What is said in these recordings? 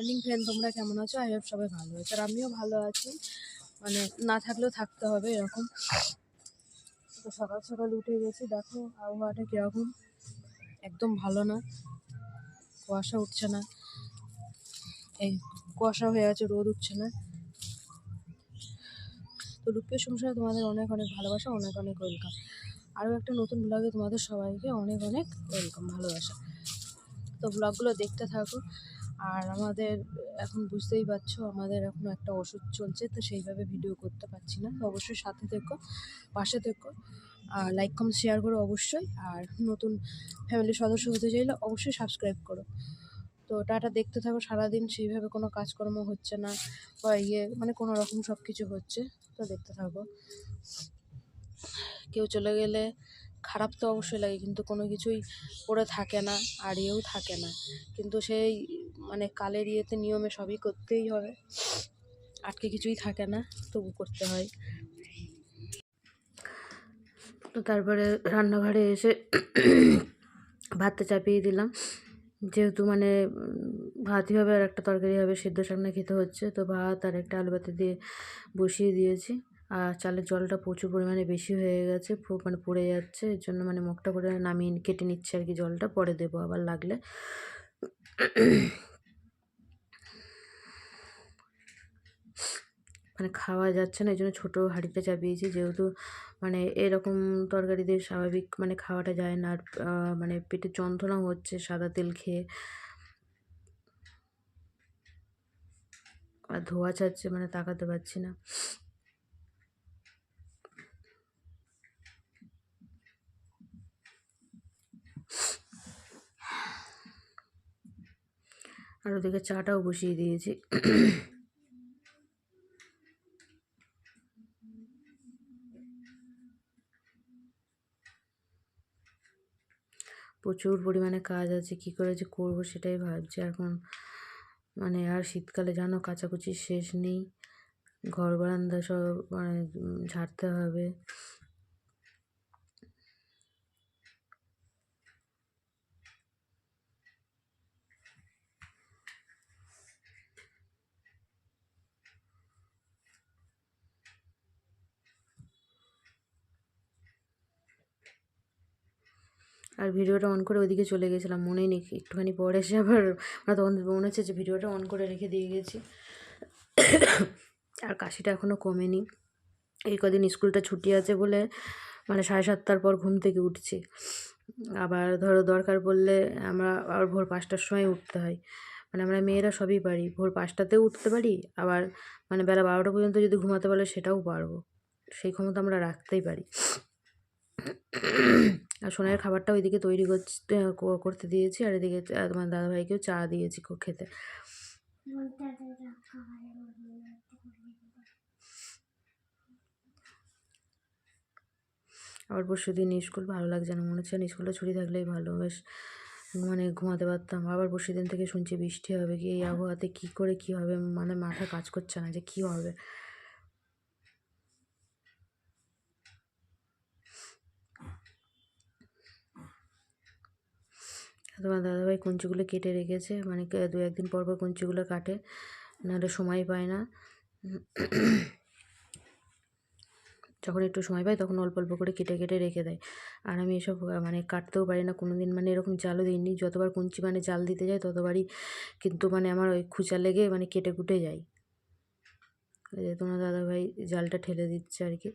Morning friend তোমরা কেমন আছো? আই হোপ সবাই ভালো আছো। আর আমিও ভালো আছি। মানে না থাকলেও থাকতে হবে, এরকম। তো সকাল সকাল উঠে গেছি। দেখো, আবহাওয়াটা কীরকম? একদম ভালো না। কুয়াশা উঠছে না। এই কুয়াশা হয়ে আছে, রোদ উঠছে না। তো লুপ্পের সংসারে তোমাদের অনেক অনেক ভালোবাসা, অনেক অনেক ওয়েলকাম আরও একটা নতুন ব্লগে তোমাদের সবাইকে অনেক অনেক ওয়েলকাম ভালোবাসা। তো ব্লগগুলো দেখতে থাকো। আর আমাদের, এখন বুঝতেই পারছ, আমাদের এখন একটা ওষুধ চলছে, তো সেইভাবে ভিডিও করতে পারছি না। তো অবশ্যই সাথে থেকো, পাশে থেকো। আর লাইক কম শেয়ার করো অবশ্যই। আর নতুন ফ্যামিলির সদস্য হতে চাইলে অবশ্যই সাবস্ক্রাইব করো। তো ওটা দেখতে থাকো সারাদিন, সেইভাবে কোনো কাজকর্ম হচ্ছে না বা ইয়ে মানে কোনো রকম সব কিছু হচ্ছে, তো দেখতে থাকো। কেউ চলে গেলে খারাপ তো অবশ্যই লাগে, কিন্তু কোনো কিছুই পড়ে থাকে না, আর ইয়েও থাকে না। কিন্তু সেই মানে কালের ইয়েতে নিয়মে সবই করতেই হবে। আটকে কিছুই থাকে না, তবু করতে হয়। তো তারপরে রান্নাঘরে এসে ভাতটা চাপিয়ে দিলাম। যেহেতু মানে ভাতই হবে আর একটা তরকারি হবে, সেদ্ধ সামনে খেতে হচ্ছে। তো ভাত আর একটা আলু ভাতে দিয়ে বসিয়ে দিয়েছি। আর চালের জলটা প্রচুর পরিমাণে বেশি হয়ে গেছে মানে পড়ে যাচ্ছে। এর জন্য মানে মুখটা করে নামিয়ে কেটে নিচ্ছে আর কি জলটা, পরে দেবো আবার লাগলে। মানে খাওয়া যাচ্ছে না, এই জন্য ছোটো হাঁড়িতে চাপিয়েছি। যেহেতু মানে এরকম তরকারি দিয়ে স্বাভাবিক মানে খাওয়াটা যায় না, আর মানে পেটে যন্ত্রণা হচ্ছে সাদা তেল খেয়ে। আর ধোয়া ছাড়ছে মানে তাকাতে পারছি না। আর ওদিকে চাটাও বসিয়ে দিয়েছি। প্রচুর পরিমাণে কাজ আছে, কি করে যে করব সেটাই ভাবছি। এখন মানে আর শীতকালে জানো কাচাকুচি শেষ নেই, ঘর বারান্দা সব মানে ঝাড়তে হবে। আর ভিডিওটা অন করে ওইদিকে চলে গেছিলাম, মনেই নেই একটুখানি পরে এসে আবার মানে তখন মনে হচ্ছে যে ভিডিওটা অন করে রেখে দিয়ে গেছি। আর কাশিটা এখনও কমেনি। এই কদিন স্কুলটা ছুটি আছে বলে মানে সাড়ে সাতটার পর ঘুম থেকে উঠছি। আবার ধরো দরকার পড়লে আমরা আবার ভোর পাঁচটার সময় উঠতে হয়। মানে আমরা মেয়েরা সবই পারি, ভোর পাঁচটাতেও উঠতে পারি, আবার মানে বেলা বারোটা পর্যন্ত যদি ঘুমাতে পারলে সেটাও পারব। সেই ক্ষমতা আমরা রাখতেই পারি। আর সোনার খাবারটা ওইদিকে তৈরি করতে করতে দিয়েছি, আর এদিকে তোমার দাদাভাইকেও চা দিয়েছি খেতে। আবার পরশু দিন স্কুল, ভালো লাগছে না, মনে হচ্ছে স্কুলটা ছুটি থাকলেই ভালো, বেশ মানে ঘুমাতে পারতাম। আবার পরশু দিন থেকে শুনছি বৃষ্টি হবে, কি এই আবহাওয়াতে কী করে কী হবে মানে মাথা কাজ করছে না যে কী হবে। তোমার দাদাভাই কঞ্চিগুলো কেটে রেখেছে। মানে দু একদিন পর পর কঞ্চিগুলো কাটে, নাহলে সময় পায় না। যখন একটু সময় পাই তখন অল্প অল্প করে কেটে কেটে রেখে দেয়। আর আমি এসব মানে কাটতেও পারি না কোনো দিন মানে এরকম জালও দিইনি। যতবার কুঞ্চি মানে জাল দিতে যাই ততবারই কিন্তু মানে আমার ওই খুচা লেগে মানে কেটে কুটে যায়। তোমার দাদাভাই জালটা ঠেলে দিচ্ছে আর কি।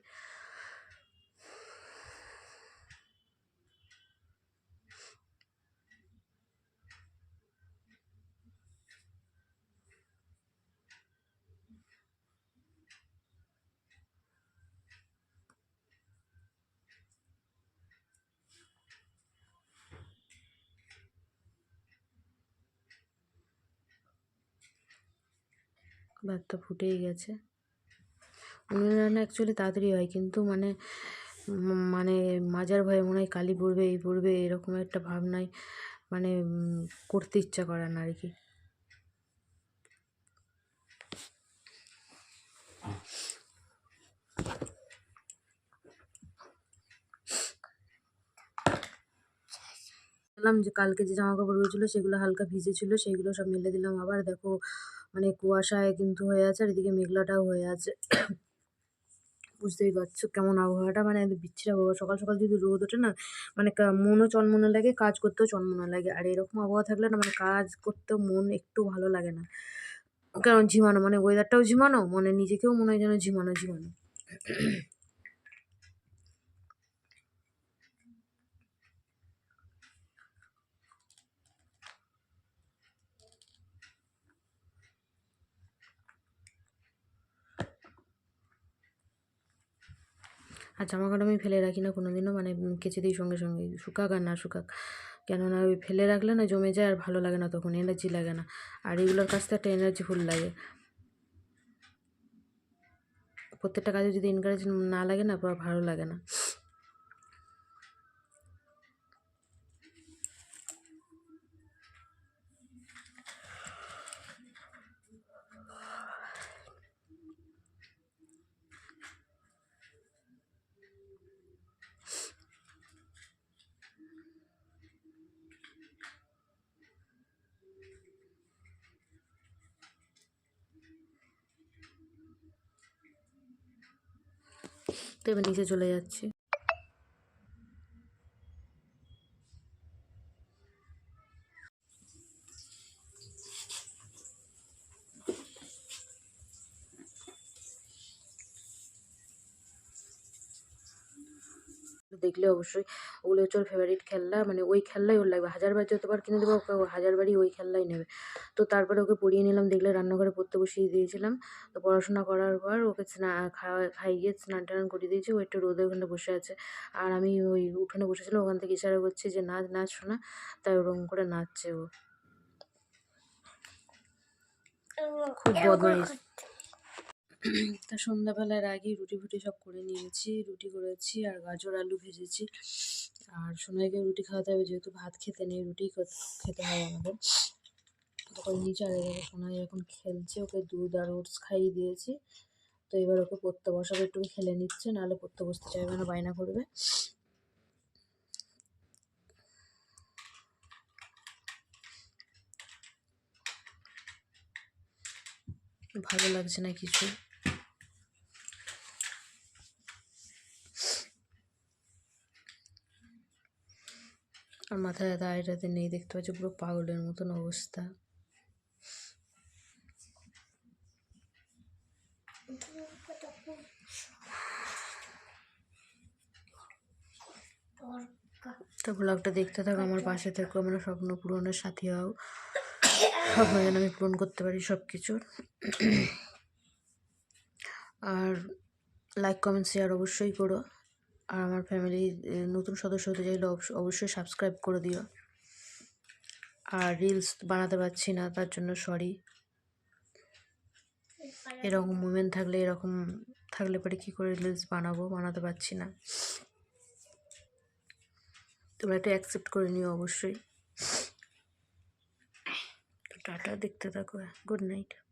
ভাতটা ফুটেই গেছে। উনুনে রান্না অ্যাকচুয়ালি তাড়াতাড়ি হয়, কিন্তু মানে মানে মাজার ভয়ে মনে হয় কালি পড়বে, এই পড়বে, এরকম একটা ভাবনায় মানে করতে ইচ্ছা করে না আর কি বললাম যে কালকে যে জামা কাপড়গুলো ছিল সেগুলো হালকা ভিজে ছিল সেইগুলো সব মেলে দিলাম। আবার দেখো মানে কুয়াশায় কিন্তু হয়ে আছে আর এদিকে মেঘলাটাও হয়ে আছে। বুঝতেই পারছ কেমন আবহাওয়াটা মানে বিচ্ছিরি আবহাওয়া। সকাল সকাল যদি রোদ ওঠে না মানে মনও চনমনে লাগে, কাজ করতেও চনমনে লাগে। আর এরকম আবহাওয়া থাকলে না মানে কাজ করতেও মন একটু ভালো লাগে না। কারণ ঝিমানো মানে ওয়েদারটাও ঝিমানো মানে নিজেকেও মনে হয় যেন ঝিমানো ঝিমানো। আর জামা কাপড় আমি ফেলে রাখি না কোনো দিনও মানে কেচে দিই সঙ্গে সঙ্গে, শুকাক আর না শুকাক। কেননা ওই ফেলে রাখলে না জমে যায় আর ভালো লাগে না তখন এনার্জি লাগে না। আর এগুলোর কাছ থেকে একটা এনার্জি ফুল লাগে। প্রত্যেকটা কাজে যদি এনকারেজ না লাগে না ভালো লাগে না। তো এবার নিচে চলে যাচ্ছি। দেখলে অবশ্যই। ওগুলো হচ্ছে ওর ফেভারিট খেলনা মানে ওই খেলনাই ওর লাগবে। হাজারবার যতবার কিনে দেবো ওকে হাজারবারই ওই খেলনাই নেবে। তো তারপরে ওকে পড়িয়ে নিলাম দেখলে রান্নাঘরে পড়তে বসিয়ে দিয়েছিলাম। তো পড়াশোনা করার পর ওকে স্না খাওয়া খাইয়ে স্নান টান করিয়ে দিয়েছি। ও একটু রোদে ওখানে বসে আছে। আর আমি ওই উঠোনে বসেছিলাম ওখান থেকে ইশারা করছি যে নাচ নাচ শোনা। তাই ওরকম করে নাচছে ও। খুব বদমাইশ। তা সন্ধ্যাবেলার আগেই রুটি ফুটি সব করে নিয়েছি, রুটি করেছি আর গাজর, আলু ভেজেছি। আর সোনাইকে রুটি খাওয়াতে হবে, যেহেতু ভাত খেতে নেই, রুটি খেতে হয় আমাদের। তখন নিচে আর এদিকে সোনাই এখন খেলছে, ওকে দুধ আর ওটস খাইয়ে দিয়েছি। তো এবার ওকে পড়তে বসাবে একটু খেলে নিচ্ছে, নাহলে পড়তে বসতে চাইবে না, বায়না করবে। ভালো লাগছে না কিছু আর মাথায় দাঁড়িয়ে নেই, দেখতে পাচ্ছি পুরো পাগলের মতন অবস্থা। তো ব্লগটা দেখতে থাকো, আমার পাশে থাকো, আমার স্বপ্ন পূরণের সাথী হও। স্বপ্ন যেন আমি পূরণ করতে পারি সব কিছুর আর লাইক কমেন্ট শেয়ার অবশ্যই করো। আর আমার ফ্যামিলি নতুন সদস্য হতে চাইলে অবশ্য- অবশ্যই সাবস্ক্রাইব করে দিও। আর রিলস বানাতে পারছি না, তার জন্য সরি এরকম মুভমেন্ট থাকলে, এরকম থাকলে পরে কী করে রিলস বানাবো, বানাতে পারছি না। তোমরা একটু অ্যাকসেপ্ট করে নিও অবশ্যই। টাটা, দেখতে থাকো। Good night